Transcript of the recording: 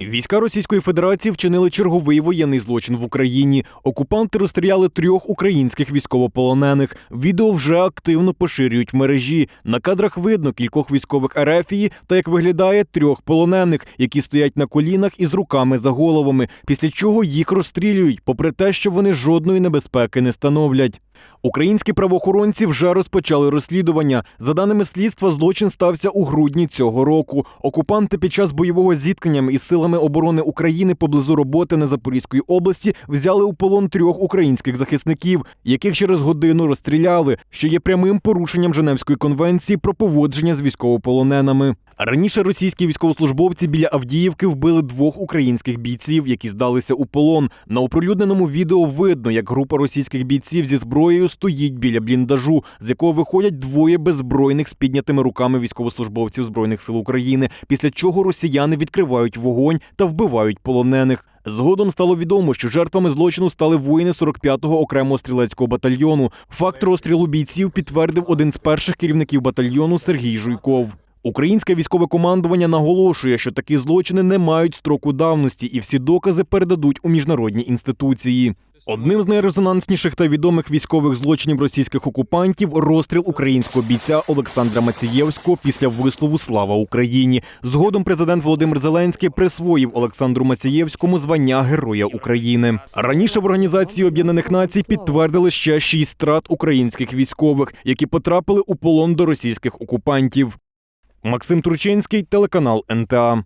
Війська Російської Федерації вчинили черговий воєнний злочин в Україні. Окупанти розстріляли трьох українських військовополонених. Відео вже активно поширюють в мережі. На кадрах видно кількох військових Ерефії та як виглядає трьох полонених, які стоять на колінах із руками за головами, після чого їх розстрілюють, попри те, що вони жодної небезпеки не становлять. Українські правоохоронці вже розпочали розслідування. За даними слідства, злочин стався у грудні цього року. Окупанти під час бойового зіткнення із силами оборони України поблизу роботи на Запорізької області взяли у полон трьох українських захисників, яких через годину розстріляли, що є прямим порушенням Женевської конвенції про поводження з військовополоненими. Раніше російські військовослужбовці біля Авдіївки вбили двох українських бійців, які здалися у полон. На оприлюдненому відео видно, як група російських бійців зі зброєю стоїть біля бліндажу, з якого виходять двоє беззбройних з піднятими руками військовослужбовців збройних сил України. Після чого росіяни відкривають вогонь та вбивають полонених. Згодом стало відомо, що жертвами злочину стали воїни 45-го окремого стрілецького батальйону. Факт розстрілу бійців підтвердив один з перших керівників батальйону Сергій Жуйков. Українське військове командування наголошує, що такі злочини не мають строку давності, і всі докази передадуть у міжнародні інституції. Одним з найрезонансніших та відомих військових злочинів російських окупантів розстріл українського бійця Олександра Мацієвського після вислову Слава Україні. Згодом президент Володимир Зеленський присвоїв Олександру Мацієвському звання Героя України. Раніше в Організації Об'єднаних Націй підтвердили ще шість страт українських військових, які потрапили у полон до російських окупантів. Максим Турчинський, телеканал НТА.